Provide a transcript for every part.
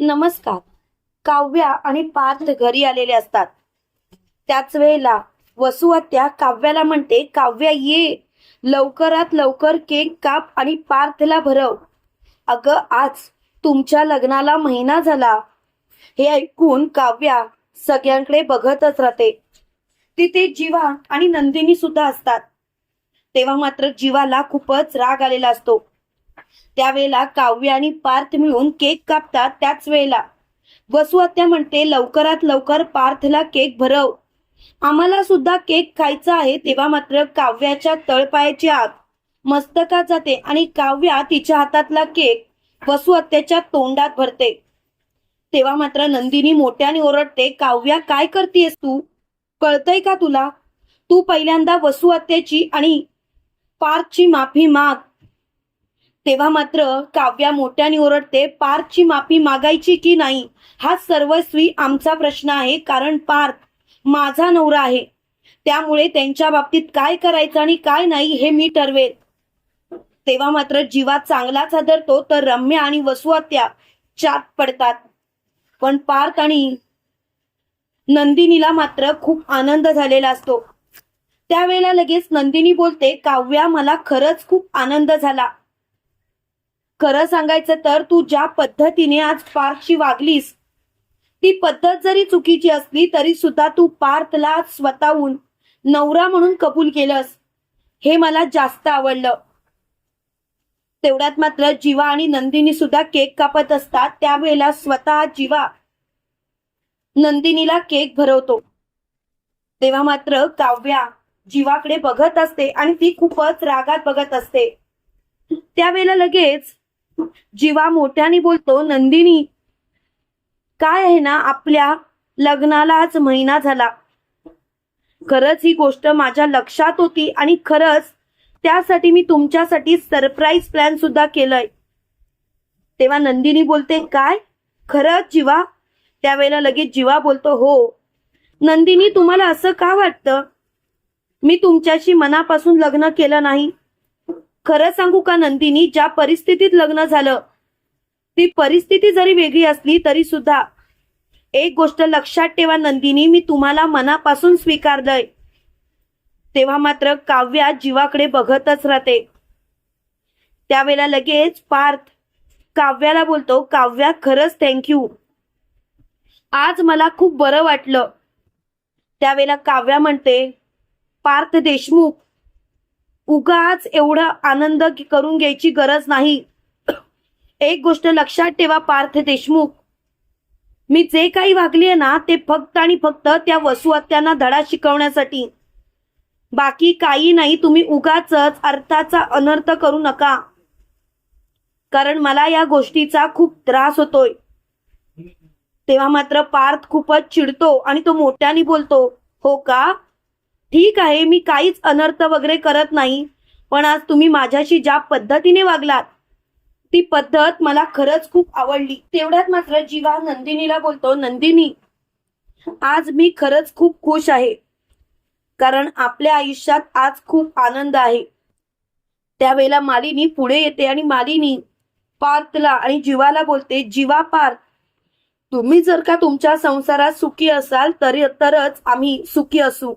नमस्कार. काव्या आणि पार्थ घरी आलेले असतात. त्याच वेळेला वसुहत्या काव्याला म्हणते काव्या ये. लवकरात लवकर केक काप आणि पार्थला भरव. अगं आज तुमच्या लग्नाला महिना झाला. हे ऐकून काव्या सगळ्यांकडे बघतच राहते. तिथे जीवा आणि नंदिनी सुद्धा असतात. तेव्हा मात्र जीवाला खूपच राग आलेला असतो. त्यावेळेला काव्य आणि पार्थ मिळून केक कापतात त्याच वेळेला. वसुहत्या म्हणते लवकरात लवकर पार्थला केक भरव. आम्हाला सुद्धा केक खायचा आहे तेव्हा मात्र काव्याच्या तळपायाची आत मस्तकात जाते आणि काव्या तिच्या हातातला केक वसुहत्याच्या तोंडात भरते. तेव्हा मात्र नंदिनी मोठ्याने ओरडते काव्या काय करतेस तू? कळतय का तुला? तू पहिल्यांदा वसुहत्याची आणि पार्थची माफी माग. तेव्हा मात्र काव्या मोठ्याने ओरडते पार्थची माफी मागायची की नाही? हा सर्वस्वी आमचा प्रश्न आहे कारण पार्थ माझा नवरा आहे. त्यामुळे त्यांच्या बाबतीत काय करायचं आणि काय नाही हे मी ठरवेल. तेव्हा मात्र जीवा चांगलाच हादरतो तर रम्या आणि वसुहत्या चात पडतात. पण पार्थ आणि नंदिनीला मात्र खूप आनंद झालेला असतो. त्यावेळेला लगेच नंदिनी बोलते काव्या मला खरंच खूप आनंद झाला. खरं सांगायचं तर तू ज्या पद्धतीने आज पार्थशी वागलीस ती पद्धत जरी चुकीची असली तरी सुद्धा तू पार्थला स्वतःहून नवरा म्हणून कबूल केलंस. हे मला जास्त आवडलं. तेवढ्यात मात्र जीवा आणि नंदिनी सुद्धा केक कापत असतात त्यावेळेला स्वतः जीवा नंदिनीला केक भरवतो. तेव्हा मात्र काव्या जीवाकडे बघत असते आणि ती खूपच रागात बघत असते. त्यावेळेला लगेच जीवा मोठ्याने बोलतो नंदिनी काय आहे ना आपल्या लग्नाला आज महिना झाला. खरंच ही गोष्ट माझ्या लक्षात होती आणि खरंच त्यासाठी मी तुमच्यासाठी सरप्राईज प्लॅन सुद्धा केलंय. तेव्हा नंदिनी बोलते काय? खरंच जीवा? त्यावेळेला लगेच जीवा बोलतो हो. नंदिनी तुम्हाला असं का वाटतं? मी तुमच्याशी मनापासून लग्न केलं नाही. खरं सांगू का नंदिनी? ज्या परिस्थितीत लग्न झालं ती परिस्थिती जरी वेगळी असली तरी सुद्धा. एक गोष्ट लक्षात ठेवा नंदिनी मी तुम्हाला मनापासून स्वीकारलंय. तेव्हा मात्र काव्या जीवाकडे बघतच राहते. त्यावेळेला लगेच पार्थ काव्याला बोलतो काव्या खरंच थँक्यू आज मला खूप बरं वाटलं. त्यावेळेला काव्या म्हणते पार्थ देशमुख उगाच एवढा आनंद करून घ्यायची गरज नाही. एक गोष्ट लक्षात ठेवा पार्थ देशमुख. मी जे काही वागलीये ना ते फक्त आणि फक्त त्या वसुहत्यांना धडा शिकवण्यासाठी. बाकी काही नाही तुम्ही उगाच अर्थाचा अनर्थ करू नका. कारण मला या गोष्टीचा खूप त्रास होतोय. तेव्हा मात्र पार्थ खूपच चिडतो आणि तो मोठ्याने बोलतो हो का? ठीक आहे मी काहीच अनर्थ वगैरे करत नाही पण आज तुम्ही माझ्याशी ज्या पद्धतीने वागलात ती पद्धत मला खरंच खूप आवडली. तेवढ्यात मात्र जीवा नंदिनीला बोलतो नंदिनी आज मी खरंच खूप खुश आहे कारण आपल्या आयुष्यात आज खूप आनंद आहे. त्यावेळेला मालिनी पुढे येते आणि मालिनी पार्थला आणि जीवाला बोलते जीवा पार्थ तुम्ही जर का तुमच्या संसारात सुखी असाल तरी तरच आम्ही सुखी असू.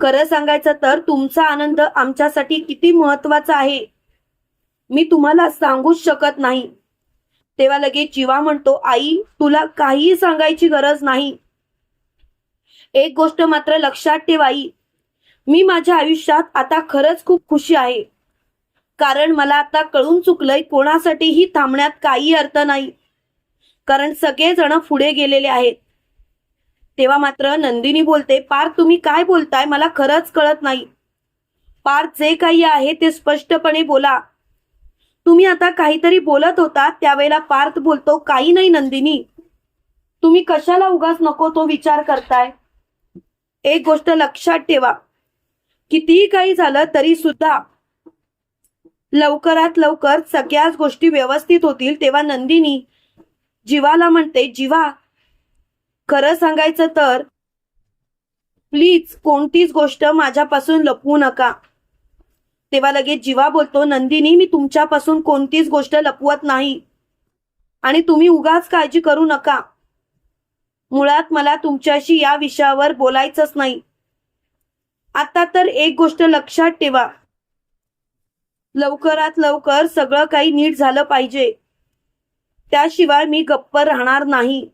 खरं सांगायचं तर तुमचा आनंद आमच्यासाठी किती महत्त्वाचा आहे? मी तुम्हाला सांगूच शकत नाही. तेव्हा लगेच जीवा म्हणतो आई तुला काहीही सांगायची गरज नाही. एक गोष्ट मात्र लक्षात ठेवा आई. मी माझ्या आयुष्यात आता खरंच खूप खुशी आहे. कारण मला आता कळून चुकलंय कोणासाठीही थांबण्यात काही अर्थ नाही. कारण सगळेजण पुढे गेलेले आहेत. तेव्हा मात्र नंदिनी बोलते पार्थ तुम्ही काय बोलताय? मला खरंच कळत नाही. पार्थ जे काही आहे ते स्पष्टपणे बोला. तुम्ही आता काहीतरी बोलत होता त्यावेळेला पार्थ बोलतो काही नाही नंदिनी. तुम्ही कशाला उगाच नको तो विचार करताय? एक गोष्ट लक्षात ठेवा. कितीही काही झालं तरी सुद्धा लवकरात लवकर सगळ्याच गोष्टी व्यवस्थित होतील तेव्हा नंदिनी जीवाला म्हणते जीवा खरं सांगायचं तर प्लीज कोणतीच गोष्ट माझ्यापासून लपवू नका. तेव्हा लगेच जीवा बोलतो नंदिनी मी तुमच्यापासून कोणतीच गोष्ट लपवत नाही. आणि तुम्ही उगाच काळजी करू नका. मुळात मला तुमच्याशी या विषयावर बोलायचंच नाही. आता तर एक गोष्ट लक्षात ठेवा. लवकरात लवकर सगळं काही नीट झालं पाहिजे. त्याशिवाय मी गप्प राहणार नाही.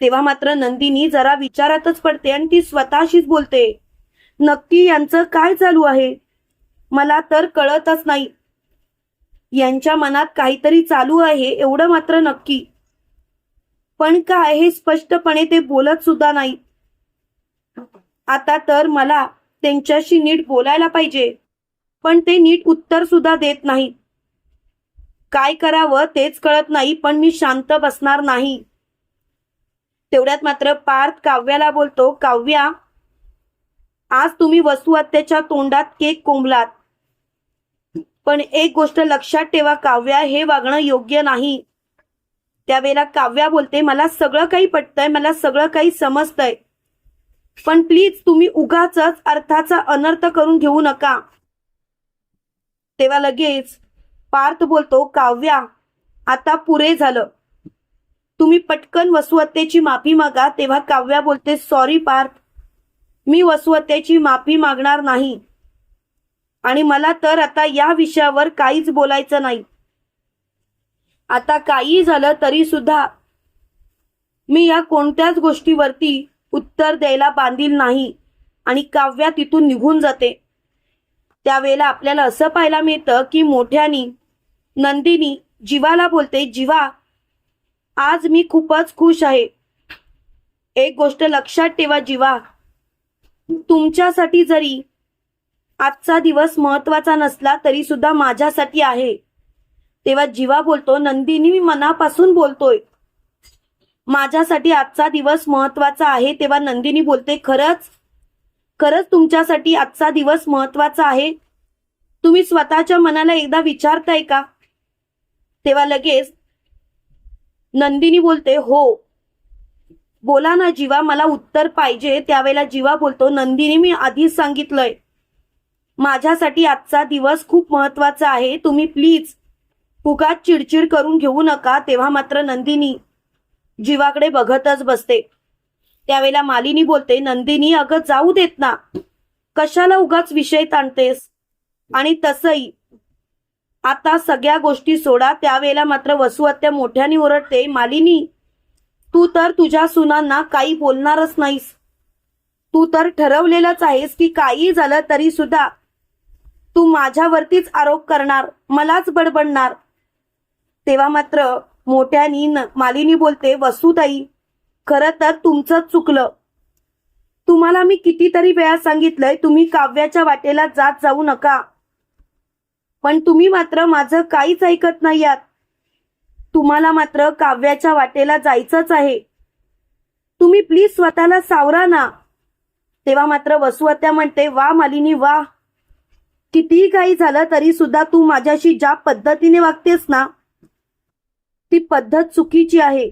तेव्हा मात्र नंदिनी जरा विचारातच पडते आणि ती स्वतःशीच बोलते नक्की यांचं काय चालू आहे? मला तर कळतच नाही. यांच्या मनात काहीतरी चालू आहे एवढं मात्र नक्की. पण काय हे स्पष्टपणे ते बोलत सुद्धा नाही. आता तर मला त्यांच्याशी नीट बोलायला पाहिजे पण ते नीट उत्तर सुद्धा देत नाही काय करावं तेच कळत नाही पण मी शांत बसणार नाही. तेवढ्यात मात्र पार्थ काव्याला बोलतो काव्या आज तुम्ही वसू तोंडात केक कोंबलात. पण एक गोष्ट लक्षात ठेवा काव्या हे वागणं योग्य नाही. त्यावेळेला काव्या बोलते मला सगळं काही पटतंय मला सगळं काही समजतंय. पण प्लीज तुम्ही उगाच अर्थाचा अनर्थ करून घेऊ नका. तेव्हा लगेच पार्थ बोलतो काव्या आता पुरे झालं. तुम्ही पटकन वसुहत्येची माफी मागा तेव्हा काव्या बोलते सॉरी पार्थ. मी वसुहत्येची माफी मागणार नाही. आणि मला तर आता या विषयावर काहीच बोलायचं नाही. आता काही झालं तरी सुद्धा मी या कोणत्याच गोष्टीवरती उत्तर द्यायला बांधील नाही आणि काव्या तिथून निघून जाते. त्यावेळेला आपल्याला असं पाहायला मिळतं की मोठ्यानी नंदिनी जीवाला बोलते जीवा आज मी खूपच खुश आहे. एक गोष्ट लक्षात ठेवा जीवा. तुमच्यासाठी जरी आजचा दिवस महत्त्वाचा नसला तरी सुद्धा माझ्यासाठी आहे. तेव्हा जीवा बोलतो नंदिनी मी मनापासून बोलतोय. माझ्यासाठी आजचा दिवस महत्त्वाचा आहे. तेव्हा नंदिनी बोलते खरंच? खरंच तुमच्यासाठी आजचा दिवस महत्त्वाचा आहे? तुम्ही स्वतःच्या मनाला एकदा विचारताय का? तेव्हा लगेच नंदिनी बोलते हो. बोला ना जीवा मला उत्तर पाहिजे. त्यावेळेला जीवा बोलतो नंदिनी मी आधीच सांगितलंय. माझ्यासाठी आजचा दिवस खूप महत्त्वाचा आहे. तुम्ही प्लीज उगाच चिडचिड करून घेऊ नका. तेव्हा मात्र नंदिनी जीवाकडे बघतच बसते. त्यावेळेला मालिनी बोलते नंदिनी अगं जाऊ देत ना. कशाला उगाच विषय ताणतेस? आणि तसही आता सगळ्या गोष्टी सोडा त्यावेळेला मात्र वसुहत्या मोठ्याने ओरडते मालिनी तू तर तुझ्या सुनांना काही बोलणारच नाहीस. तू तर ठरवलेलंच आहेस की काही झालं तरी सुद्धा तू माझ्यावरतीच आरोप करणार मलाच बडबडणार. तेव्हा मात्र मोठ्यानी मालिनी बोलते वसुताई खरं तर तुमचं चुकलं. तुम्हाला मी कितीतरी वेळा सांगितलंय तुम्ही काव्याच्या वाटेला जात जाऊ नका. पण तुम्ही मात्र माझं काहीच ऐकत नाही आहात. तुम्हाला मात्र काव्याच्या वाटेला जायचंच आहे. तुम्ही प्लीज स्वतःला सावरा ना. तेव्हा मात्र वसुहत्या म्हणते वा मालिनी वा. कितीही काही झालं तरी सुद्धा तू माझ्याशी ज्या पद्धतीने वागतेस ना ती पद्धत चुकीची आहे.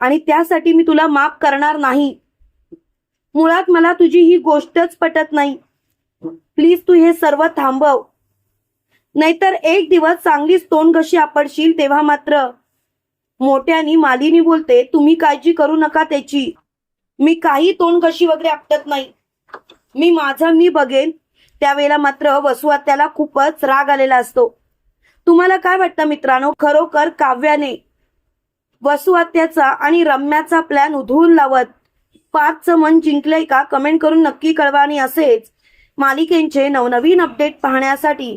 आणि त्यासाठी मी तुला माफ करणार नाही. मुळात मला तुझी ही गोष्टच पटत नाही. प्लीज तू हे सर्व थांबव. नाहीतर एक दिवस चांगलीच तोंड कशी आपडशील तेव्हा मात्र मोठ्यानी मालिनी बोलते तुम्ही काळजी करू नका त्याची. मी काही तोंड कशी वगैरे आपटत नाही. मी माझं मी बघेन. त्यावेळेला मात्र वसुआत्याला खूपच राग आलेला असतो. तुम्हाला काय वाटतं मित्रांनो? खरोखर काव्याने वसुआत्याचा आणि रम्याचा प्लॅन उधळून लावत पाचचं मन जिंकलंय का? कमेंट करून नक्की कळवा आणि असेच मालिकेंचे नवनवीन अपडेट पाहण्यासाठी